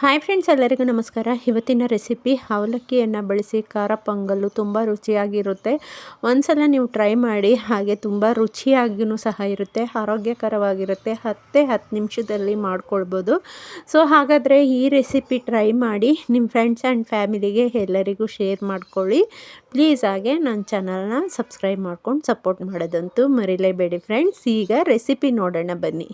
Hi friends ಎಲ್ಲರಿಗೂ ನಮಸ್ಕಾರ. ಇವತ್ತಿನ ರೆಸಿಪಿ ಅವಲಕ್ಕಿಯನ್ನು ಬಳಸಿ ಖಾರ ಪೊಂಗಲ್ಲು ತುಂಬ ರುಚಿಯಾಗಿರುತ್ತೆ. ಒಂದ್ಸಲ ನೀವು ಟ್ರೈ ಮಾಡಿ ಹಾಗೆ ತುಂಬ ರುಚಿಯಾಗಿಯೂ ಸಹ ಇರುತ್ತೆ, ಆರೋಗ್ಯಕರವಾಗಿರುತ್ತೆ. ಹತ್ತೇ ಹತ್ತು ನಿಮಿಷದಲ್ಲಿ ಮಾಡ್ಕೊಳ್ಬೋದು. ಸೊ ಹಾಗಾದರೆ ಈ ರೆಸಿಪಿ ಟ್ರೈ ಮಾಡಿ ನಿಮ್ಮ ಫ್ರೆಂಡ್ಸ್ ಆ್ಯಂಡ್ ಫ್ಯಾಮಿಲಿಗೆ ಎಲ್ಲರಿಗೂ ಶೇರ್ ಮಾಡ್ಕೊಳ್ಳಿ. ಪ್ಲೀಸ್ ಹಾಗೆ ನನ್ನ ಚಾನಲ್ನ ಸಬ್ಸ್ಕ್ರೈಬ್ ಮಾಡ್ಕೊಂಡು ಸಪೋರ್ಟ್ ಮಾಡೋದಂತೂ ಮರಿಲೇಬೇಡಿ ಫ್ರೆಂಡ್ಸ್ ಈಗ ರೆಸಿಪಿ ನೋಡೋಣ ಬನ್ನಿ.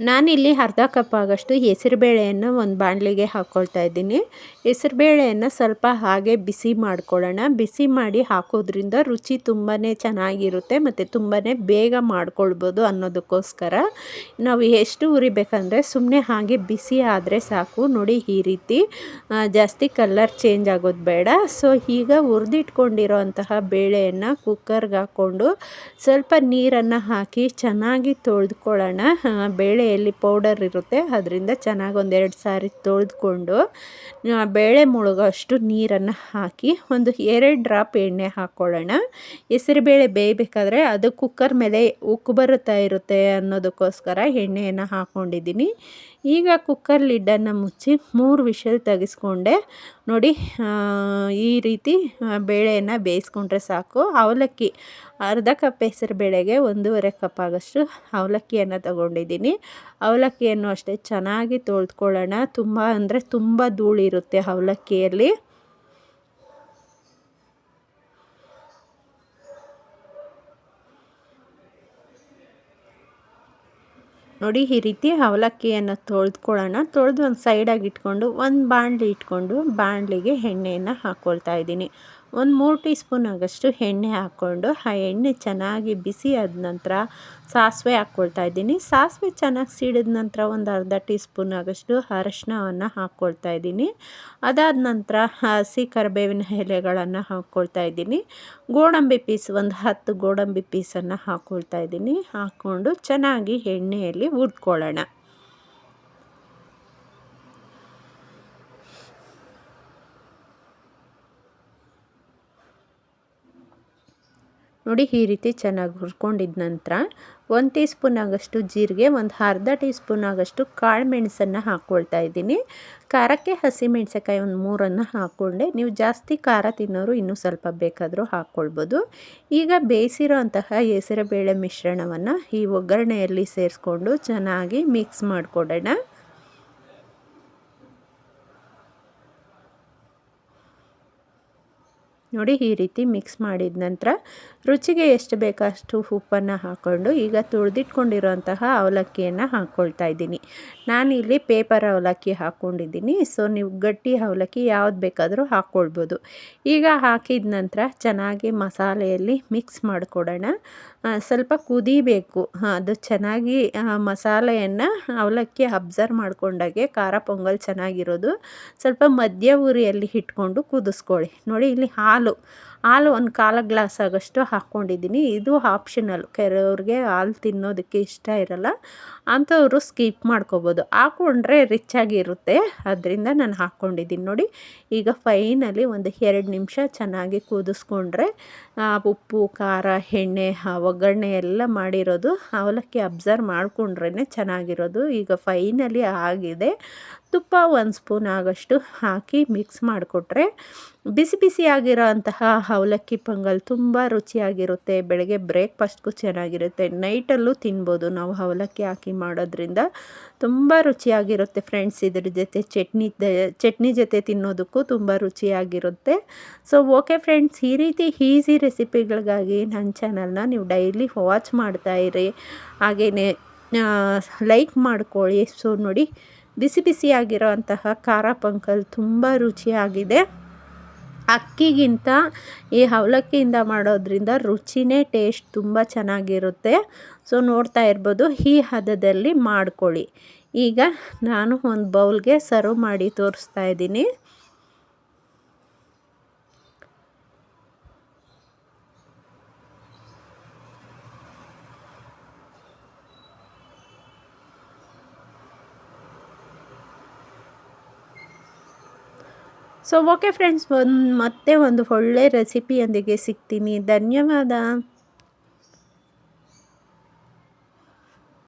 ನಾನಿಲ್ಲಿ ಅರ್ಧ ಕಪ್ ಆಗಷ್ಟು ಹೆಸರುಬೇಳೆಯನ್ನು ಒಂದು ಬಾಣಲಿಗೆ ಹಾಕ್ಕೊಳ್ತಾ ಇದ್ದೀನಿ. ಹೆಸರುಬೇಳೆಯನ್ನು ಸ್ವಲ್ಪ ಹಾಗೆ ಬಿಸಿ ಮಾಡ್ಕೊಳ್ಳೋಣ. ಬಿಸಿ ಮಾಡಿ ಹಾಕೋದ್ರಿಂದ ರುಚಿ ತುಂಬಾ ಚೆನ್ನಾಗಿರುತ್ತೆ ಮತ್ತು ತುಂಬಾ ಬೇಗ ಮಾಡ್ಕೊಳ್ಬೋದು ಅನ್ನೋದಕ್ಕೋಸ್ಕರ. ನಾವು ಎಷ್ಟು ಉರಿಬೇಕಂದ್ರೆ ಸುಮ್ಮನೆ ಹಾಗೆ ಬಿಸಿ ಆದರೆ ಸಾಕು. ನೋಡಿ ಈ ರೀತಿ ಜಾಸ್ತಿ ಕಲರ್ ಚೇಂಜ್ ಆಗೋದು ಬೇಡ. ಸೊ, ಈಗ ಹುರಿದಿಟ್ಕೊಂಡಿರೋ ಅಂತಹ ಬೇಳೆಯನ್ನು ಕುಕ್ಕರ್ಗೆ ಹಾಕ್ಕೊಂಡು ಸ್ವಲ್ಪ ನೀರನ್ನು ಹಾಕಿ ಚೆನ್ನಾಗಿ ತೊಳೆದುಕೊಳ್ಳೋಣ. ಬೇಳೆ ಎಲ್ಲಿ ಪೌಡರ್ ಇರುತ್ತೆ. ಅದರಿಂದ ಚೆನ್ನಾಗಿ ಒಂದೆರಡು ಸಾರಿ ತೊಳೆದುಕೊಂಡು ಬೇಳೆ ಮುಳುಗೋ ಅಷ್ಟು ನೀರನ್ನು ಹಾಕಿ ಒಂದು ಎರಡು ಡ್ರಾಪ್ ಎಣ್ಣೆ ಹಾಕ್ಕೊಳ್ಳೋಣ ಹೆಸರುಬೇಳೆ ಬೇಯಬೇಕಾದ್ರೆ ಅದು ಕುಕ್ಕರ್ ಮೇಲೆ ಉಕ್ಕು ಬರುತ್ತಾ ಇರುತ್ತೆ ಅನ್ನೋದಕ್ಕೋಸ್ಕರ ಎಣ್ಣೆಯನ್ನು ಹಾಕ್ಕೊಂಡಿದ್ದೀನಿ ಈಗ ಕುಕ್ಕರ್ ಲಿಡ್ಡನ್ನು ಮುಚ್ಚಿ ಮೂರು ವಿಷಲ್ ತೆಗೆಸ್ಕೊಂಡೆ. ನೋಡಿ ಈ ರೀತಿ ಬೇಳೆಯನ್ನು ಬೇಯಿಸ್ಕೊಂಡ್ರೆ ಸಾಕು. ಅವಲಕ್ಕಿ, ಅರ್ಧ ಕಪ್ ಹೆಸರು ಬೇಳೆಗೆ ಒಂದೂವರೆ ಕಪ್ ಆಗೋಷ್ಟು ಅವಲಕ್ಕಿಯನ್ನು ತಗೊಂಡಿದ್ದೀನಿ. ಅವಲಕ್ಕಿಯನ್ನು ಅಷ್ಟೇ ಚೆನ್ನಾಗಿ ತೊಳೆದುಕೊಳ್ಳೋಣ. ತುಂಬ ಅಂದರೆ ತುಂಬ ಧೂಳಿರುತ್ತೆ ಅವಲಕ್ಕಿಯಲ್ಲಿ. ನೋಡಿ ಈ ರೀತಿ ಅವಲಕ್ಕಿಯನ್ನು ತೊಳೆದ್ಕೊಳ್ಳೋಣ. ತೊಳೆದು ಒಂದು ಸೈಡಾಗಿ ಇಟ್ಕೊಂಡು, ಒಂದು ಬಾಣಲಿ ಇಟ್ಕೊಂಡು, ಬಾಣಲಿಗೆ ಎಣ್ಣೆಯನ್ನು ಹಾಕ್ಕೊಳ್ತಾ ಇದ್ದೀನಿ. ಒಂದು ಮೂರು ಟೀ ಸ್ಪೂನ್ ಆಗಷ್ಟು ಎಣ್ಣೆ ಹಾಕ್ಕೊಂಡು ಆ ಎಣ್ಣೆ ಚೆನ್ನಾಗಿ ಬಿಸಿ ಆದ ನಂತರ ಸಾಸಿವೆ ಹಾಕ್ಕೊಳ್ತಾ ಇದ್ದೀನಿ. ಸಾಸಿವೆ ಚೆನ್ನಾಗಿ ಸಿಡಿದ ನಂತರ ಒಂದು ಅರ್ಧ ಟೀ ಸ್ಪೂನ್ ಆಗಷ್ಟು ಅರಶಿನವನ್ನು ಹಾಕ್ಕೊಳ್ತಾ ಇದ್ದೀನಿ. ಅದಾದ ನಂತರ ಹಸಿ ಕರಿಬೇವಿನ ಎಲೆಗಳನ್ನು ಹಾಕ್ಕೊಳ್ತಾ ಇದ್ದೀನಿ. ಗೋಡಂಬಿ ಪೀಸ್, ಒಂದು ಹತ್ತು ಗೋಡಂಬಿ ಪೀಸನ್ನು ಹಾಕ್ಕೊಳ್ತಾ ಇದ್ದೀನಿ. ಹಾಕ್ಕೊಂಡು ಚೆನ್ನಾಗಿ ಎಣ್ಣೆಯಲ್ಲಿ ಹುರ್ಕೊಳ್ಳೋಣ ನೋಡಿ ಈ ರೀತಿ ಚೆನ್ನಾಗಿ ಹುರ್ಕೊಂಡಿದ್ದ ನಂತರ ಒಂದು ಟೀ ಸ್ಪೂನ್ ಆಗಷ್ಟು ಜೀರಿಗೆ, ಒಂದು ಅರ್ಧ ಟೀ ಸ್ಪೂನ್ ಆಗಷ್ಟು ಕಾಳು ಮೆಣಸನ್ನು ಹಾಕ್ಕೊಳ್ತಾ ಇದ್ದೀನಿ. ಖಾರಕ್ಕೆ ಹಸಿ ಮೆಣಸಕಾಯಿ ಒಂದು ಮೂರನ್ನು ಹಾಕ್ಕೊಂಡೆ ನೀವು ಜಾಸ್ತಿ ಖಾರ ತಿನ್ನೋರು ಇನ್ನೂ ಸ್ವಲ್ಪ ಬೇಕಾದರೂ ಹಾಕ್ಕೊಳ್ಬೋದು ಈಗ ಬೇಯಿಸಿರೋ ಅಂತಹ ಹೆಸರುಬೇಳೆ ಮಿಶ್ರಣವನ್ನು ಈ ಒಗ್ಗರಣೆಯಲ್ಲಿ ಸೇರಿಸ್ಕೊಂಡು ಚೆನ್ನಾಗಿ ಮಿಕ್ಸ್ ಮಾಡಿಕೊಡೋಣ. ನೋಡಿ ಈ ರೀತಿ ಮಿಕ್ಸ್ ಮಾಡಿದ ನಂತರ ರುಚಿಗೆ ಎಷ್ಟು ಬೇಕಷ್ಟು ಉಪ್ಪನ್ನು ಹಾಕ್ಕೊಂಡು ಈಗ ತುಳಿದಿಟ್ಕೊಂಡಿರೋಂತಹ ಅವಲಕ್ಕಿಯನ್ನು ಹಾಕ್ಕೊಳ್ತಾ ಇದ್ದೀನಿ. ನಾನಿಲ್ಲಿ ಪೇಪರ್ ಅವಲಕ್ಕಿ ಹಾಕ್ಕೊಂಡಿದ್ದೀನಿ. ಸೊ, ನೀವು ಗಟ್ಟಿ ಅವಲಕ್ಕಿ ಯಾವ್ದು ಬೇಕಾದರೂ ಹಾಕ್ಕೊಳ್ಬೋದು. ಈಗ ಹಾಕಿದ ನಂತರ ಚೆನ್ನಾಗಿ ಮಸಾಲೆಯಲ್ಲಿ ಮಿಕ್ಸ್ ಮಾಡಿಕೊಡೋಣ. ಸ್ವಲ್ಪ ಕುದಿಬೇಕು. ಅದು ಚೆನ್ನಾಗಿ ಮಸಾಲೆಯನ್ನು ಅವಲಕ್ಕಿ ಅಬ್ಸರ್ವ್ ಮಾಡ್ಕೊಂಡಾಗೆ ಖಾರ ಪೊಂಗಲ್ ಚೆನ್ನಾಗಿರೋದು. ಸ್ವಲ್ಪ ಮಧ್ಯ ಉರಿಯಲ್ಲಿ ಇಟ್ಕೊಂಡು ಕುದಿಸ್ಕೊಳ್ಳಿ. ನೋಡಿ, ಇಲ್ಲಿ ಹಾಲು 量 ಹಾಲು ಒಂದು ಕಾಲು ಗ್ಲಾಸ್ ಆಗೋಷ್ಟು ಹಾಕ್ಕೊಂಡಿದ್ದೀನಿ. ಇದು ಆಪ್ಷನಲ್. ಕೆಲವ್ರಿಗೆ ಹಾಲು ತಿನ್ನೋದಕ್ಕೆ ಇಷ್ಟ ಇರಲ್ಲ. ಅಂಥವರು ಸ್ಕಿಪ್ ಮಾಡ್ಕೋಬೋದು. ಹಾಕ್ಕೊಂಡ್ರೆ ರಿಚ್ಚಾಗಿರುತ್ತೆ ಅದರಿಂದ ನಾನು ಹಾಕ್ಕೊಂಡಿದ್ದೀನಿ ನೋಡಿ. ಈಗ ಫೈನಲಿ ಒಂದು ಎರಡು ನಿಮಿಷ ಚೆನ್ನಾಗಿ ಕುದಿಸ್ಕೊಂಡ್ರೆ ಉಪ್ಪು, ಖಾರ, ಎಣ್ಣೆ ಒಗ್ಗರಣೆ ಎಲ್ಲ ಮಾಡಿರೋದು, ಅವಲಕ್ಕಿ ಅಬ್ಸರ್ವ್ ಮಾಡಿಕೊಂಡ್ರೇ ಚೆನ್ನಾಗಿರೋದು. ಈಗ ಫೈನಲಿ ಆಗಿದೆ. ತುಪ್ಪ ಒಂದು ಸ್ಪೂನ್ ಆಗೋಷ್ಟು ಹಾಕಿ ಮಿಕ್ಸ್ ಮಾಡಿಕೊಟ್ರೆ, ಬಿಸಿ ಬಿಸಿಯಾಗಿರೋ ಅಂತಹ ಅವಲಕ್ಕಿ ಪೊಂಗಲ್ ತುಂಬ ರುಚಿಯಾಗಿರುತ್ತೆ, ಬೆಳಗ್ಗೆ ಬ್ರೇಕ್ಫಾಸ್ಟ್ಗೂ ಚೆನ್ನಾಗಿರುತ್ತೆ. ನೈಟಲ್ಲೂ ತಿನ್ಬೋದು ನಾವು ಅವಲಕ್ಕಿ ಹಾಕಿ ಮಾಡೋದ್ರಿಂದ. ತುಂಬ ರುಚಿಯಾಗಿರುತ್ತೆ ಫ್ರೆಂಡ್ಸ್, ಇದ್ರ ಜೊತೆ ಚಟ್ನಿ ಚಟ್ನಿ ಜೊತೆ ತಿನ್ನೋದಕ್ಕೂ ತುಂಬ ರುಚಿಯಾಗಿರುತ್ತೆ. ಸೊ ಓಕೆ ಫ್ರೆಂಡ್ಸ್ ಈ ರೀತಿ ಈಸಿ ರೆಸಿಪಿಗಳಿಗಾಗಿ ನನ್ನ ಚಾನಲ್ನ ನೀವು ಡೈಲಿ ವಾಚ್ ಮಾಡ್ತಾಯಿರಿ ಹಾಗೆಯೇ ಲೈಕ್ ಮಾಡ್ಕೊಳ್ಳಿ. ಸೊ ನೋಡಿ, ಬಿಸಿ ಬಿಸಿಯಾಗಿರೋ ಅಂತಹ ಖಾರ ಪೊಂಗಲ್ ತುಂಬ ರುಚಿಯಾಗಿದೆ. ಅಕ್ಕಿಗಿಂತ ಈ ಅವಲಕ್ಕಿಯಿಂದ ಮಾಡೋದ್ರಿಂದ ರುಚಿನೇ ಟೇಸ್ಟ್ ತುಂಬ ಚೆನ್ನಾಗಿರುತ್ತೆ. ಸೊ ನೋಡ್ತಾ ಇರ್ಬೋದು, ಈ ಹದದಲ್ಲಿ ಮಾಡ್ಕೊಳ್ಳಿ. ಈಗ ನಾನು ಒಂದು ಬೌಲ್ಗೆ ಸರ್ವ್ ಮಾಡಿ ತೋರಿಸ್ತಾ ಇದ್ದೀನಿ. ಸೊ ಓಕೆ ಫ್ರೆಂಡ್ಸ್ ಒಂದು ಮತ್ತೆ ಒಂದು ಒಳ್ಳೆ ರೆಸಿಪಿಯೊಂದಿಗೆ ಸಿಗ್ತೀನಿ. ಧನ್ಯವಾದ.